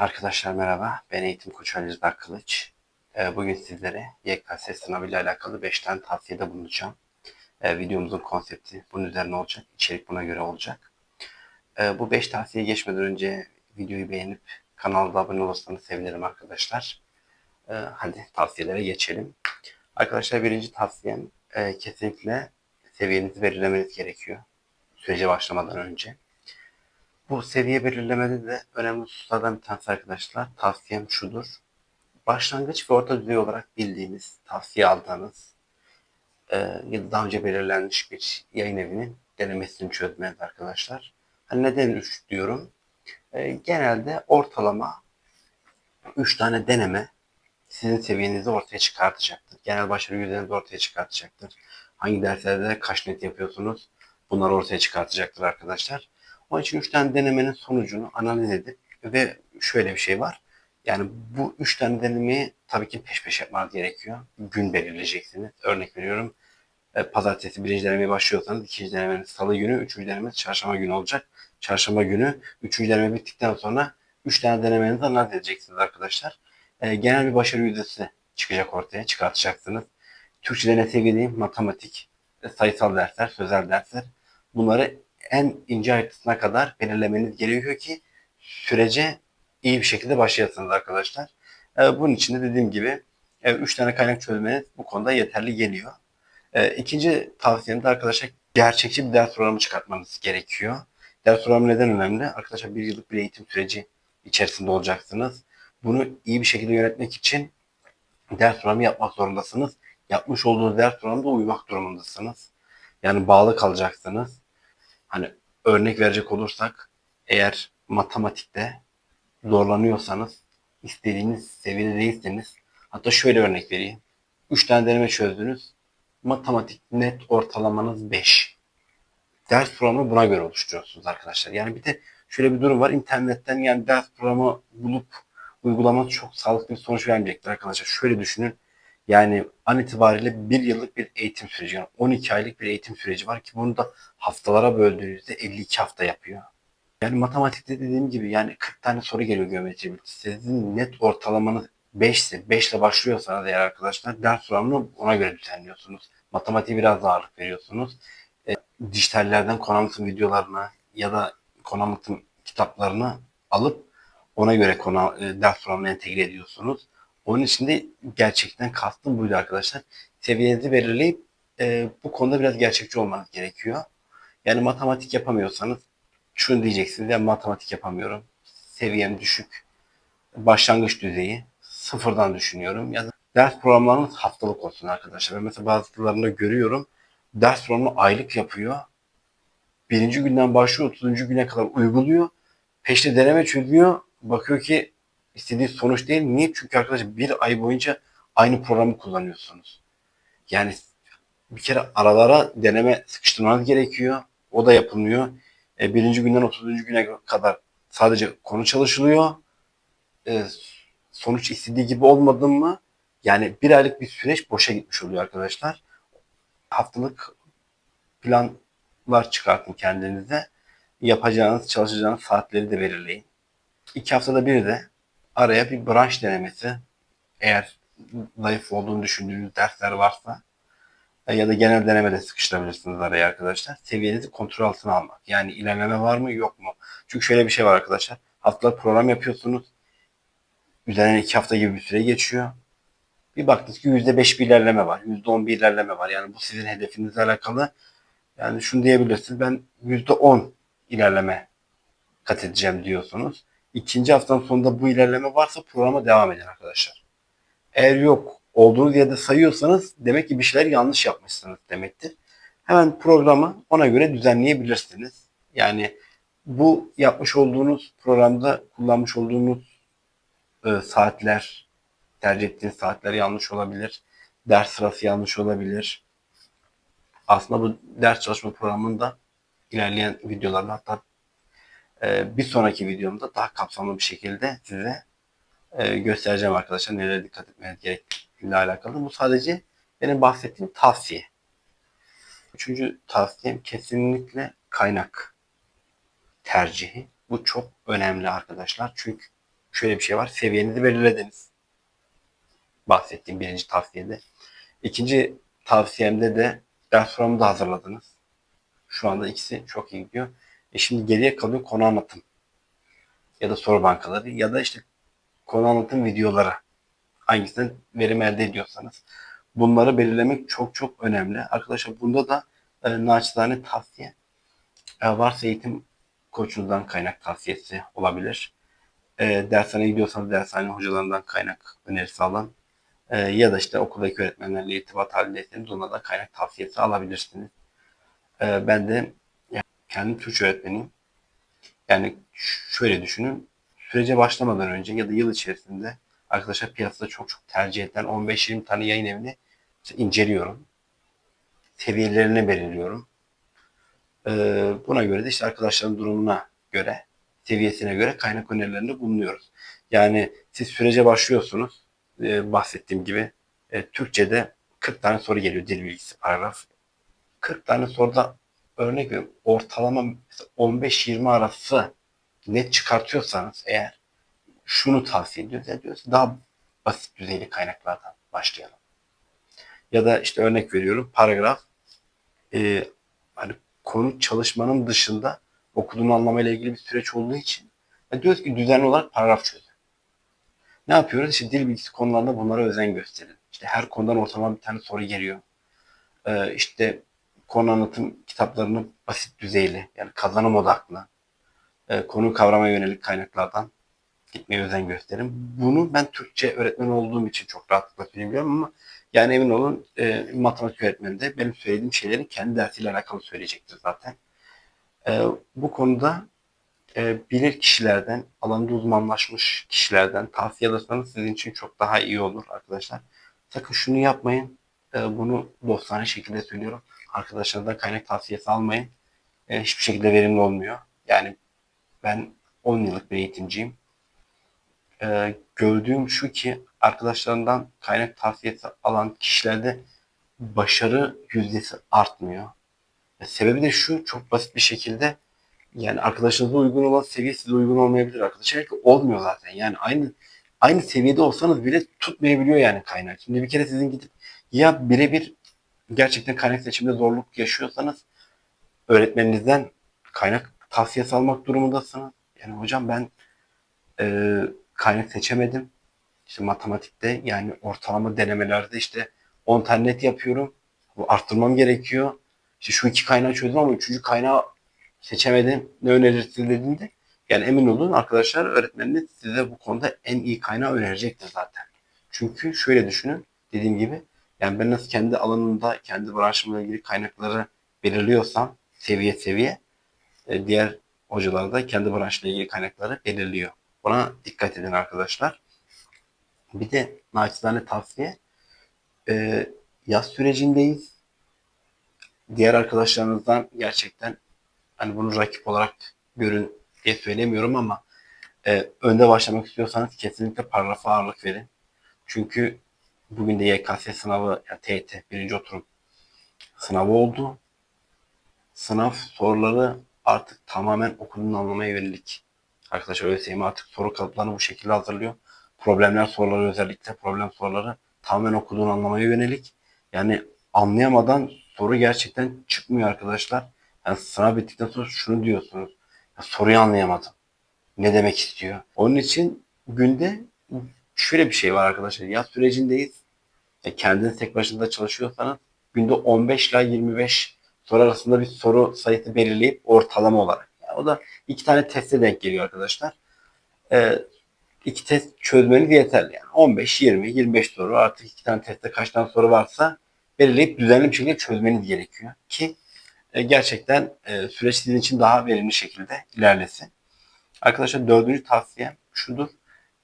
Arkadaşlar merhaba. Ben eğitim koçu Ali Rıza Kılıç. Ee, Bugün sizlere YKS sınavıyla alakalı 5 tane tavsiyede bulunacağım. Ee, Videomuzun konsepti bunun üzerine olacak. İçerik buna göre olacak. Ee, Bu 5 tavsiye geçmeden önce videoyu beğenip kanalda abone olursanız sevinirim arkadaşlar. Hadi tavsiyelere geçelim. Arkadaşlar birinci tavsiyem e, kesinlikle seviyenizi belirlemeniz gerekiyor. Sürece başlamadan önce. Bu seviye belirlemede de önemli hususlardan bir tanesi arkadaşlar. Tavsiyem şudur. Başlangıç ve orta düzey olarak bildiğiniz, tavsiye aldığınız e, ya da daha önce belirlenmiş bir yayın evinin denemesini çözmeniz arkadaşlar. Hani neden 3 diyorum? E, genelde ortalama 3 tane deneme sizin seviyenizi ortaya çıkartacaktır. Genel başarı yüzdenizi ortaya çıkartacaktır. Hangi derslerde kaç net yapıyorsunuz? Bunları ortaya çıkartacaktır arkadaşlar. Onun için 3 tane denemenin sonucunu analiz edip ve şöyle bir şey var. Yani bu 3 tane denemeyi tabii ki peş peşe yapmanız gerekiyor. Gün belirleyeceksiniz. Örnek veriyorum. e, Pazartesi birinci denemeye başlıyorsanız ikinci denemeniz salı günü, üçüncü denemeniz çarşamba günü olacak. Çarşamba günü üçüncü deneme bittikten sonra 3 tane denemenizi analiz edeceksiniz arkadaşlar. E, genel bir başarı yüzdesi çıkacak ortaya, çıkartacaksınız. Türkçe'de ne sevdiğim matematik, e, sayısal dersler, sözel dersler. Bunları en ince ayrıntısına kadar belirlemeniz gerekiyor ki sürece iyi bir şekilde başlayasınız arkadaşlar. Ee, bunun için de dediğim gibi 3 tane kaynak çözmeniz bu konuda yeterli geliyor. Ee, ikinci tavsiyem de arkadaşlar gerçekçi bir ders programı çıkartmanız gerekiyor. Ders programı neden önemli? Arkadaşlar bir yıllık bir eğitim süreci içerisinde olacaksınız. Bunu iyi bir şekilde yönetmek için ders programı yapmak zorundasınız. Yapmış olduğunuz ders programında uymak durumundasınız. Yani bağlı kalacaksınız. Hani örnek verecek olursak eğer matematikte zorlanıyorsanız istediğiniz seviyede değilseniz hatta şöyle örnek vereyim. 3 tane deneme çözdünüz. Matematik net ortalamanız 5. Ders programını buna göre oluşturuyorsunuz arkadaşlar. Yani bir de şöyle bir durum var. İnternetten yani ders programı bulup uygulamanız çok sağlıklı bir sonuç vermeyecektir arkadaşlar. Şöyle düşünün. Yani an itibariyle bir yıllık bir eğitim süreci, yani 12 aylık bir eğitim süreci var ki bunu da haftalara böldüğünüzde 52 hafta yapıyor. Yani matematikte dediğim gibi yani 40 tane soru geliyor geometri bilgisi. Sizin net ortalamanız 5 ise 5 ile başlıyorsanız eğer arkadaşlar ders programını ona göre düzenliyorsunuz. Matematiğe biraz daha ağırlık veriyorsunuz. E, dijitallerden Konamıt'ın videolarına ya da Konamıt'ın kitaplarını alıp ona göre konu, e, ders programına entegre ediyorsunuz. Onun için de gerçekten kastım buydu arkadaşlar. Seviyenizi belirleyip e, bu konuda biraz gerçekçi olmanız gerekiyor. Yani matematik yapamıyorsanız şunu diyeceksiniz. Ben matematik yapamıyorum. Seviyem düşük. Başlangıç düzeyi. Sıfırdan düşünüyorum. Ya da ders programlarınız haftalık olsun arkadaşlar. Ben mesela bazılarında görüyorum. Ders programı aylık yapıyor. Birinci günden başlıyor. 30. güne kadar uyguluyor. Peşte deneme çözüyor. Bakıyor ki istediği sonuç değil. Niye? Çünkü arkadaşlar bir ay boyunca aynı programı kullanıyorsunuz. Yani bir kere aralara deneme sıkıştırmanız gerekiyor. O da yapılmıyor. E, birinci günden 30. güne kadar sadece konu çalışılıyor. E, sonuç istediği gibi olmadı mı yani bir aylık bir süreç boşa gitmiş oluyor arkadaşlar. Haftalık planlar çıkartın kendinize. Yapacağınız, çalışacağınız saatleri de belirleyin. İki haftada bir de araya bir branş denemesi eğer zayıf olduğunu düşündüğünüz dersler varsa e, ya da genel denemede sıkıştırabilirsiniz araya arkadaşlar. Seviyenizi kontrol altına almak. Yani ilerleme var mı yok mu? Çünkü şöyle bir şey var arkadaşlar. Haftalık program yapıyorsunuz. Üzerinden iki hafta gibi bir süre geçiyor. Bir baktınız ki %5 bir ilerleme var. %10 bir ilerleme var. Yani bu sizin hedefinizle alakalı. Yani şunu diyebilirsiniz. Ben %10 ilerleme kat edeceğim diyorsunuz. İkinci haftanın sonunda bu ilerleme varsa programa devam edin arkadaşlar. Eğer yok olduğunuz yerde sayıyorsanız demek ki bir şeyler yanlış yapmışsınız demektir. Hemen programı ona göre düzenleyebilirsiniz. Yani bu yapmış olduğunuz programda kullanmış olduğunuz e, saatler, tercih ettiğiniz saatler yanlış olabilir. Ders sırası yanlış olabilir. Aslında bu ders çalışma programında ilerleyen videolarda hatta bir sonraki videomda daha kapsamlı bir şekilde size e, göstereceğim arkadaşlar nelere dikkat etmeniz gerektiğiyle alakalı. Bu sadece benim bahsettiğim tavsiye. Üçüncü tavsiyem kesinlikle kaynak tercihi. Bu çok önemli arkadaşlar. Çünkü şöyle bir şey var. Seviyenizi belirlediniz. Bahsettiğim birinci tavsiyede. İkinci tavsiyemde de ders programı da hazırladınız. Şu anda ikisi çok iyi gidiyor. E şimdi geriye kalıyor konu anlatım. Ya da soru bankaları ya da işte konu anlatım videoları. Hangisinden verim elde ediyorsanız. Bunları belirlemek çok çok önemli. Arkadaşlar bunda da e, naçizane tavsiye. E, varsa eğitim koçunuzdan kaynak tavsiyesi olabilir. E, dershaneye gidiyorsanız dershane hocalarından kaynak önerisi alın. E, ya da işte okuldaki öğretmenlerle irtibat halindeyseniz onlardan kaynak tavsiyesi alabilirsiniz. E, ben de kendim Türkçe öğretmeniyim. Yani şöyle düşünün. Sürece başlamadan önce ya da yıl içerisinde arkadaşlar piyasada çok çok tercih edilen 15-20 tane yayın evini inceliyorum. Seviyelerini belirliyorum. Ee, buna göre de işte arkadaşların durumuna göre, seviyesine göre kaynak önerilerinde bulunuyoruz. Yani siz sürece başlıyorsunuz. Ee, bahsettiğim gibi e, Türkçe'de 40 tane soru geliyor dil bilgisi paragraf. 40 tane soruda örnek veriyorum ortalama 15-20 arası net çıkartıyorsanız eğer şunu tavsiye ediyoruz. Yani diyoruz daha basit düzeyli kaynaklardan başlayalım. Ya da işte örnek veriyorum paragraf e, hani konu çalışmanın dışında okuduğunu anlamayla ilgili bir süreç olduğu için yani diyoruz ki düzenli olarak paragraf çözün. Ne yapıyoruz? İşte dil bilgisi konularında bunlara özen gösterin. İşte her konudan ortalama bir tane soru geliyor. Ee, işte konu anlatım kitaplarını basit düzeyli yani kazanım odaklı e, konu kavramaya yönelik kaynaklardan gitmeye özen gösterin. Bunu ben Türkçe öğretmen olduğum için çok rahatlıkla söyleyemiyorum ama yani emin olun e, matematik öğretmeni de benim söylediğim şeylerin kendi dersiyle alakalı söyleyecektir zaten. E, bu konuda e, bilir kişilerden, alanda uzmanlaşmış kişilerden tavsiye alırsanız sizin için çok daha iyi olur arkadaşlar. Sakın şunu yapmayın. E, bunu dostane şekilde söylüyorum. Arkadaşlardan kaynak tavsiyesi almayın. E, hiçbir şekilde verimli olmuyor. Yani ben 10 yıllık bir eğitimciyim. E, gördüğüm şu ki arkadaşlarından kaynak tavsiyesi alan kişilerde başarı yüzdesi artmıyor. E, sebebi de şu çok basit bir şekilde yani arkadaşınıza uygun olan seviye size uygun olmayabilir arkadaşlar. Olmuyor zaten. Yani aynı aynı seviyede olsanız bile tutmayabiliyor yani kaynak. Şimdi bir kere sizin gidip ya birebir gerçekten kaynak seçiminde zorluk yaşıyorsanız öğretmeninizden kaynak tavsiyesi almak durumundasınız. Yani hocam ben e, kaynak seçemedim. İşte matematikte yani ortalama denemelerde işte 10 tane net yapıyorum. Bu arttırmam gerekiyor. İşte şu iki kaynağı çözdüm ama üçüncü kaynağı seçemedim. Ne önerirsiniz dediğinde yani emin olun arkadaşlar öğretmeniniz size bu konuda en iyi kaynağı önerecektir zaten. Çünkü şöyle düşünün dediğim gibi yani ben nasıl kendi alanımda kendi branşımla ilgili kaynakları belirliyorsam seviye seviye e, diğer hocalar da kendi branşıyla ilgili kaynakları belirliyor. Buna dikkat edin arkadaşlar. Bir de naçizane tavsiye e, yaz sürecindeyiz. Diğer arkadaşlarınızdan gerçekten hani bunu rakip olarak görün diye söylemiyorum ama e, önde başlamak istiyorsanız kesinlikle paragrafa ağırlık verin. Çünkü bugün de YKS sınavı, yani TET birinci oturum sınavı oldu. Sınav soruları artık tamamen okulun anlamaya yönelik. Arkadaşlar ÖSYM artık soru kalıplarını bu şekilde hazırlıyor. Problemler soruları özellikle problem soruları tamamen okuduğunu anlamaya yönelik. Yani anlayamadan soru gerçekten çıkmıyor arkadaşlar. Yani sınav bittikten sonra şunu diyorsunuz. Ya soruyu anlayamadım. Ne demek istiyor? Onun için günde şöyle bir şey var arkadaşlar. Yaz sürecindeyiz. Ya kendiniz tek başınıza çalışıyorsanız günde 15 ile 25 soru arasında bir soru sayısı belirleyip ortalama olarak. Yani o da iki tane teste denk geliyor arkadaşlar. Ee, iki test çözmeniz yeterli. Yani 15, 20, 25 soru artık iki tane testte kaç tane soru varsa belirleyip düzenli bir şekilde çözmeniz gerekiyor. Ki e, gerçekten e, süreç sizin için daha verimli şekilde ilerlesin. Arkadaşlar dördüncü tavsiyem şudur.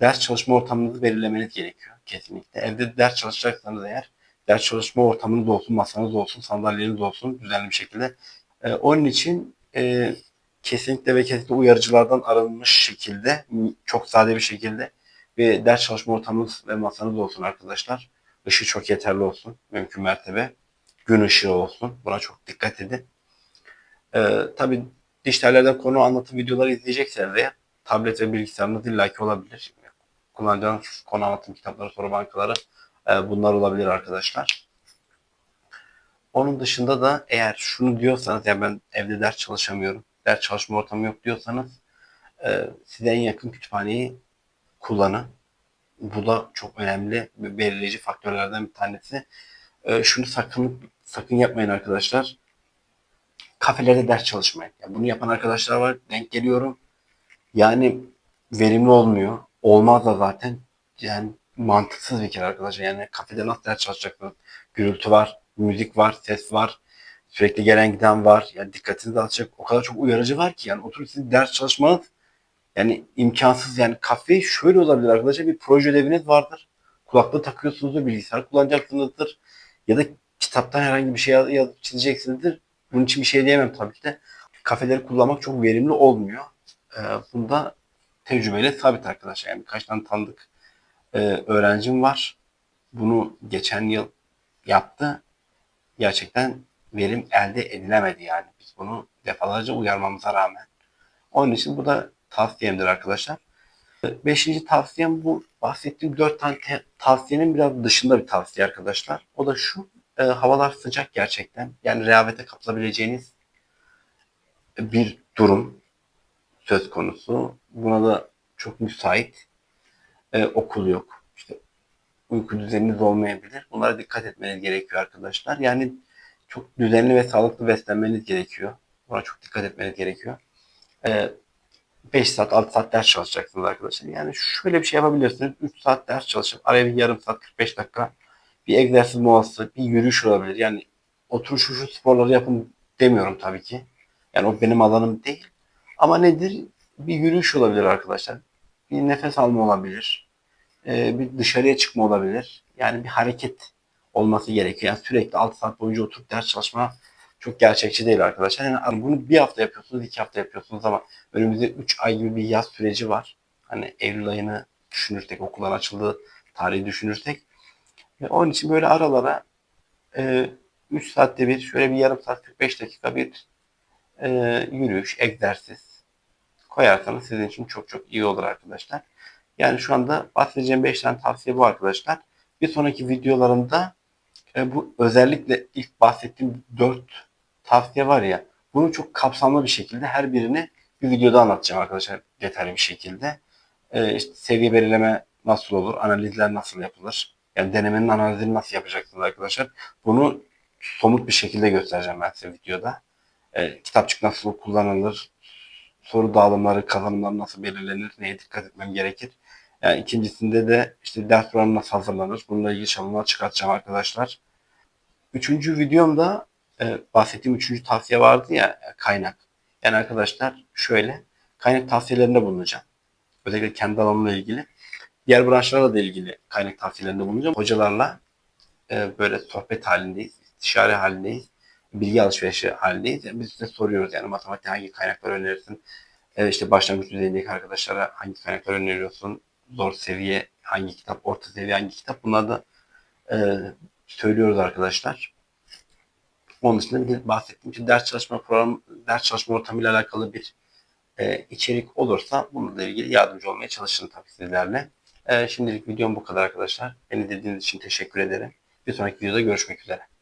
Ders çalışma ortamınızı belirlemeniz gerekiyor kesinlikle. Evde ders çalışacaksanız eğer ders çalışma ortamınız olsun, masanız olsun, sandalyeniz olsun düzenli bir şekilde. E, onun için e, kesinlikle ve kesinlikle uyarıcılardan arınmış şekilde, çok sade bir şekilde bir ders çalışma ortamınız ve masanız olsun arkadaşlar. Işığı çok yeterli olsun, mümkün mertebe. Gün ışığı olsun. Buna çok dikkat edin. Ee, tabii dijitallerden konu anlatım videoları izleyecekseniz eğer tablet ve bilgisayarınız illaki olabilir. Kullanacağınız konu anlatım kitapları, soru bankaları e, bunlar olabilir arkadaşlar. Onun dışında da eğer şunu diyorsanız ya ben evde ders çalışamıyorum, ders çalışma ortamı yok diyorsanız e, size en yakın kütüphaneyi kullanın. Bu da çok önemli belirleyici faktörlerden bir tanesi. E, şunu sakın sakın yapmayın arkadaşlar. Kafelerde ders çalışmayın. Yani bunu yapan arkadaşlar var. Denk geliyorum. Yani verimli olmuyor. Olmaz da zaten. Yani mantıksız bir kere arkadaşlar. Yani kafede nasıl ders çalışacaksınız? Gürültü var, müzik var, ses var. Sürekli gelen giden var. Yani dikkatinizi dağıtacak o kadar çok uyarıcı var ki yani oturup siz ders çalışmanız yani imkansız yani kafe şöyle olabilir arkadaşlar bir proje ödeviniz vardır. Kulaklığı takıyorsunuzdur, bilgisayar kullanacaksınızdır. Ya da kitaptan herhangi bir şey yaz- yazıp çizeceksinizdir. Bunun için bir şey diyemem tabii ki de. Kafeleri kullanmak çok verimli olmuyor. Ee, bunda tecrübeyle sabit arkadaşlar. Yani birkaç tane tanıdık e, öğrencim var. Bunu geçen yıl yaptı. Gerçekten verim elde edilemedi yani. Biz bunu defalarca uyarmamıza rağmen. Onun için bu da tavsiyemdir arkadaşlar. Beşinci tavsiyem bu bahsettiğim dört tane tavsiyenin biraz dışında bir tavsiye arkadaşlar. O da şu. e, havalar sıcak gerçekten. Yani rehavete kapılabileceğiniz bir durum söz konusu. Buna da çok müsait. E, okul yok. İşte uyku düzeniniz olmayabilir. Bunlara dikkat etmeniz gerekiyor arkadaşlar. Yani çok düzenli ve sağlıklı beslenmeniz gerekiyor. Buna çok dikkat etmeniz gerekiyor. E, 5 saat 6 saat ders çalışacaksınız arkadaşlar. Yani şöyle bir şey yapabilirsiniz. 3 saat ders çalışıp araya bir yarım saat 45 dakika bir egzersiz molası, bir yürüyüş olabilir. Yani oturuş şu şu sporları yapın demiyorum tabii ki. Yani o benim alanım değil. Ama nedir? Bir yürüyüş olabilir arkadaşlar. Bir nefes alma olabilir. Ee, bir dışarıya çıkma olabilir. Yani bir hareket olması gerekiyor. Yani sürekli 6 saat boyunca oturup ders çalışma çok gerçekçi değil arkadaşlar. Yani bunu bir hafta yapıyorsunuz, iki hafta yapıyorsunuz ama önümüzde 3 ay gibi bir yaz süreci var. Hani Eylül ayını düşünürsek, okullar açıldığı tarihi düşünürsek. Ve onun için böyle aralara e, 3 saatte bir, şöyle bir yarım saat 45 dakika bir e, yürüyüş, egzersiz koyarsanız sizin için çok çok iyi olur arkadaşlar. Yani şu anda bahsedeceğim 5 tane tavsiye bu arkadaşlar. Bir sonraki videolarımda e, bu özellikle ilk bahsettiğim 4 tavsiye var ya bunu çok kapsamlı bir şekilde her birini bir videoda anlatacağım arkadaşlar detaylı bir şekilde. E, işte seviye belirleme nasıl olur, analizler nasıl yapılır, yani denemenin analizini nasıl yapacaksınız arkadaşlar. Bunu somut bir şekilde göstereceğim ben size videoda. E, kitapçık nasıl kullanılır, soru dağılımları, kazanımlar nasıl belirlenir, neye dikkat etmem gerekir. Yani ikincisinde de işte ders programı nasıl hazırlanır, bununla ilgili çalışmalar çıkartacağım arkadaşlar. Üçüncü videomda e, bahsettiğim üçüncü tavsiye vardı ya e, kaynak. Yani arkadaşlar şöyle kaynak tavsiyelerinde bulunacağım. Özellikle kendi alanımla ilgili. Diğer branşlarla da ilgili kaynak tavsiyelerinde bulunacağım. Hocalarla e, böyle sohbet halindeyiz, istişare halindeyiz, bilgi alışverişi halindeyiz. Yani biz size soruyoruz yani matematik hangi kaynakları önerirsin? E, işte başlangıç düzeyindeki arkadaşlara hangi kaynakları öneriyorsun? Zor seviye hangi kitap, orta seviye hangi kitap? Bunları da e, söylüyoruz arkadaşlar. Onun dışında bir de bahsettiğim için ders çalışma programı, ders çalışma ortamıyla alakalı bir e, içerik olursa bununla ilgili yardımcı olmaya çalışırım tabii sizlerle. E, şimdilik videom bu kadar arkadaşlar. Beni dinlediğiniz için teşekkür ederim. Bir sonraki videoda görüşmek üzere.